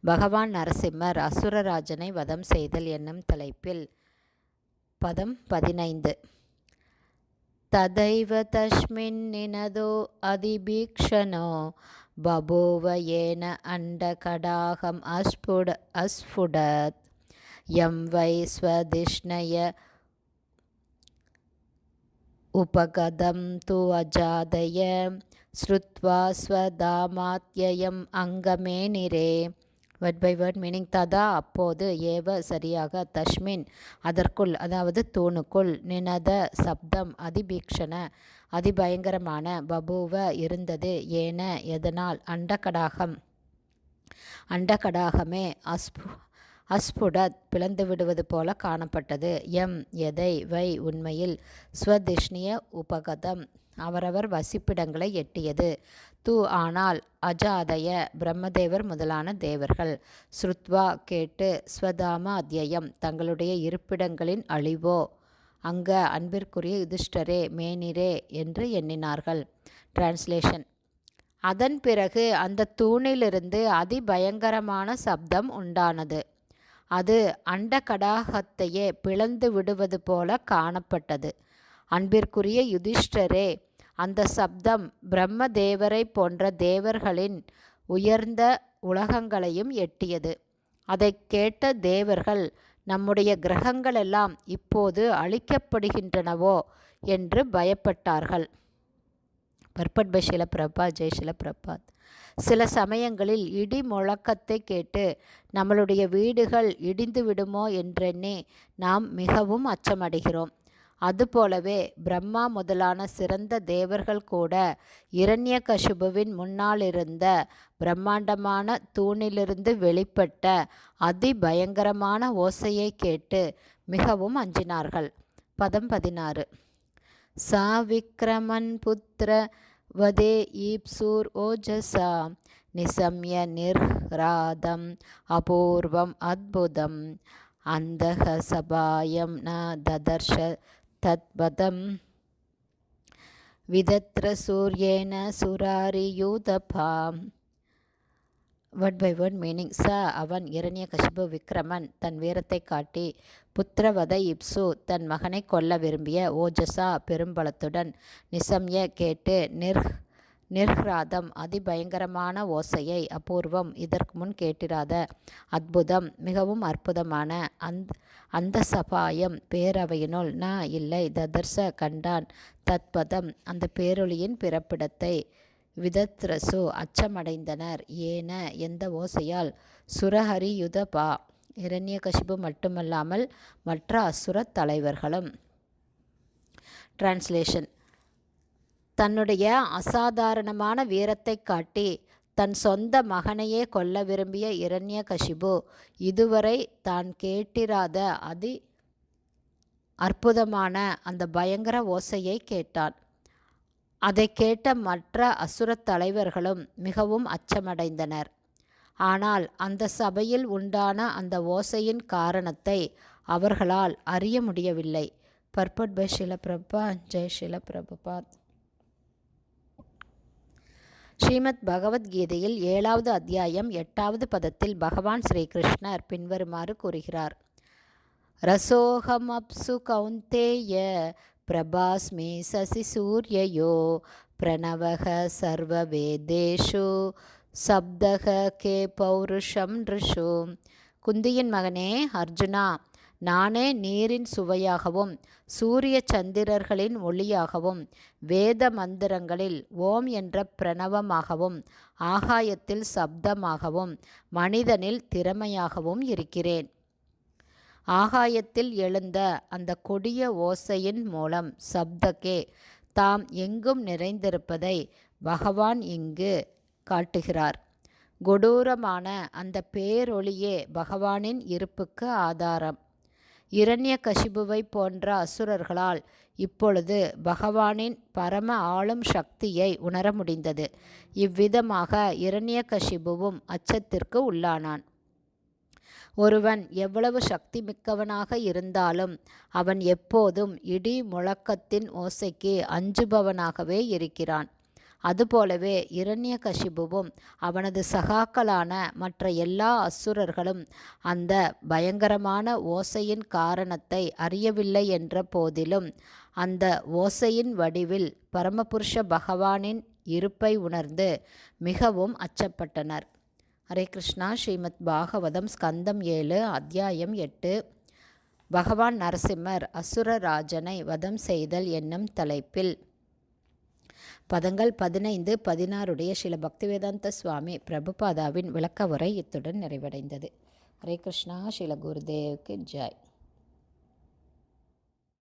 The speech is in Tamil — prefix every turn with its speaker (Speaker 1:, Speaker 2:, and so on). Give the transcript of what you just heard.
Speaker 1: பகவான் நரசிம்மர் அசுரராஜனை வதம் செய்தல் என்னும் தலைப்பில் பதம் பதினைந்து ததைவ தஸ்மின் நினதோ அதிபீக்ஷணோ பபூவ ஏன அண்டகடாகம் அஸ்புட அஸ்ஃபுடத் யம் வை ஸ்வதிஷ்ணய उपगतं तु अजादय ஸ்ருத்வா ஸ்வதாமாத்யயம் அங்கமே நிரே. வட் பை வேர்ட் மீனிங் ததா அப்போது ஏவ சரியாக தஷ்மின் அதற்குள் அதாவது தூணுக்குள் நினத சப்தம் அதிபீக்ஷண அதிபயங்கரமான பபூவ இருந்தது ஏன எதனால் அண்டகடாகம். அண்டகடாகமே அஸ்பு அஸ்புடத் பிளந்து விடுவது போல காணப்பட்டது. எம் எதை வை உண்மையில் ஸ்வதிஷ்ணிய உபகதம். அவரவர் வசிப்பிடங்களை எட்டியது. தூ ஆனால் அஜாதய பிரம்மதேவர் முதலான தேவர்கள். ஸ்ருத்வா கேட்டு ஸ்வதாம அத்தியம் தங்களுடைய இருப்பிடங்களின் அழிவோ? அங்க அன்பிற்குரிய யுதிஷ்டரே மேனிரே என்று எண்ணினார்கள். டிரான்ஸ்லேஷன் அதன் பிறகு அந்த தூணிலிருந்து அதிபயங்கரமான சப்தம் உண்டானது. அது அண்டகடாகத்தையே பிளந்து விடுவது போல காணப்பட்டது. அன்பிற்குரிய யுதிஷ்டரே அந்த சப்தம் பிரம்ம தேவரை போன்ற தேவர்களின் உயர்ந்த உலகங்களையும் எட்டியது. அதை கேட்ட தேவர்கள் நம்முடைய கிரகங்களெல்லாம் இப்போது அழிக்கப்படுகின்றனவோ? என்று பயப்பட்டார்கள். பர்பட் பை பிரபாத் ஜெய் பிரபாத் சில சமயங்களில் இடி முழக்கத்தை கேட்டு நம்மளுடைய வீடுகள் இடிந்து விடுமோ என்றெண்ணி நாம் மிகவும் அச்சமடைகிறோம். அதுபோலவே பிரம்மா முதலான சிறந்த தேவர்கள் கூட இரண்ய கசுபுவின் முன்னால் இருந்த பிரம்மாண்டமான தூணிலிருந்து வெளிப்பட்ட அதிபயங்கரமான ஓசையை கேட்டு மிகவும் அஞ்சினார்கள். பதம் பதினாறு. சாவிக்ரமன் புத்திர வதே ஈப்சூர் ஓஜசா நிசம்ய நிர்ராதம் அபூர்வம் அத்புதம் அந்தக சபாயம் ந ததர்ஷ தத்பதம் விதத்ர சூரியேன சுராரியூதபாம் வேர்ட் பை வேர்ட் மீனிங் ச அவன் இரணிய கசிபு விக்ரமன் தன் வீரத்தை காட்டி புத்திரவத இப்சு தன் மகனை கொல்ல விரும்பிய ஓஜசா பெரும்பலத்துடன் நிசம்ய கேட்டு நிர் நிர்ஹ்ராதம் அதிபயங்கரமான ஓசையை அபூர்வம் இதற்கு முன் கேட்டிராத அற்புதம் மிகவும் அற்புதமான அந்த அந்த சபாயம் பேரவையினுள் ந இல்லை ததர்ச கண்டான் தத்பதம் அந்த பேரொளியின் பிறப்பிடத்தை விதத்ரசு அச்சமடைந்தனர். ஏன எந்த ஓசையால்? சுரஹரி யுதபா இரண்யகசிபு மட்டுமல்லாமல் மற்ற அசுரத் தலைவர்களும். டிரான்ஸ்லேஷன் தன்னுடைய அசாதாரணமான வீரத்தை காட்டி தன் சொந்த மகனையே கொல்ல விரும்பிய இரண்யகசிபு இதுவரை தான் கேட்டிராத அதி அற்புதமான அந்த பயங்கர ஓசையை கேட்டான். அதை கேட்ட மற்ற அசுரத் தலைவர்களும் மிகவும் அச்சமடைந்தனர். ஆனால் அந்த சபையில் உண்டான அந்த ஓசையின் காரணத்தை அவர்களால் அறிய முடியவில்லை. பர்பட் பை ஷிலபிரபா ஜெய் ஷிலபிரபாத் ஸ்ரீமத் பகவத்கீதையில் ஏழாவது அத்தியாயம் எட்டாவது பதத்தில் பகவான் ஸ்ரீகிருஷ்ணர் பின்வருமாறு கூறுகிறார். ரசோகம் அப்சு கௌந்தேய பிரபாஸ்மி சசி சூரியயோ பிரணவக சர்வவேதேஷு சப்தக கே பௌருஷம் ரிஷு. குந்தியின் மகனே அர்ஜுனா நானே நீரின் சுவையாகவும் சூரிய சந்திரர்களின் ஒளியாகவும் வேத மந்திரங்களில் ஓம் என்ற பிரணவமாகவும் ஆகாயத்தில் சப்தமாகவும் மனிதனில் திறமையாகவும் இருக்கிறேன். ஆகாயத்தில் எழுந்த அந்த கொடிய ஓசையின் மூலம் சப்தகே தாம் எங்கும் நிறைந்திருப்பதை பகவான் இங்கு காட்டுகிறார். கொடூரமான அந்த பேரொளியே பகவானின் இருப்புக்கு ஆதாரம். இரண்ய கசிபுவை போன்ற அசுரர்களால் இப்பொழுது பகவானின் பரம ஆளும் சக்தியை உணர முடிந்தது. இவ்விதமாக இரண்ய கசிபுவும் அச்சத்திற்கு உள்ளானான். ஒருவன் எவ்வளவு சக்தி மிக்கவனாக இருந்தாலும் அவன் எப்போதும் இடி முழக்கத்தின் ஓசைக்கு அஞ்சுபவனாகவே இருக்கிறான். அதுபோலவே இரண்ய கஷிபுவும் அவனது சகாக்களான மற்ற எல்லா அசுரர்களும் அந்த பயங்கரமான ஓசையின் காரணத்தை அறியவில்லை என்ற போதிலும் அந்த ஓசையின் வடிவில் பரமபுருஷ பகவானின் இருப்பை உணர்ந்து மிகவும் அச்சப்பட்டனர். ஹரே கிருஷ்ணா. ஸ்ரீமத் பாகவதம் ஸ்கந்தம் ஏழு அத்தியாயம் எட்டு. பகவான் நரசிம்மர் அசுரராஜனை வதம் செய்தல் என்னும் தலைப்பில். பதங்கள் பதினைந்து பதினாறுடைய சில பக்திவேதாந்த சுவாமி பிரபுபாதாவின் விளக்க உரை இத்துடன் நிறைவடைந்தது. ஹரே கிருஷ்ணா. ஸ்ரீல குருதேவுக்கு ஜாய்.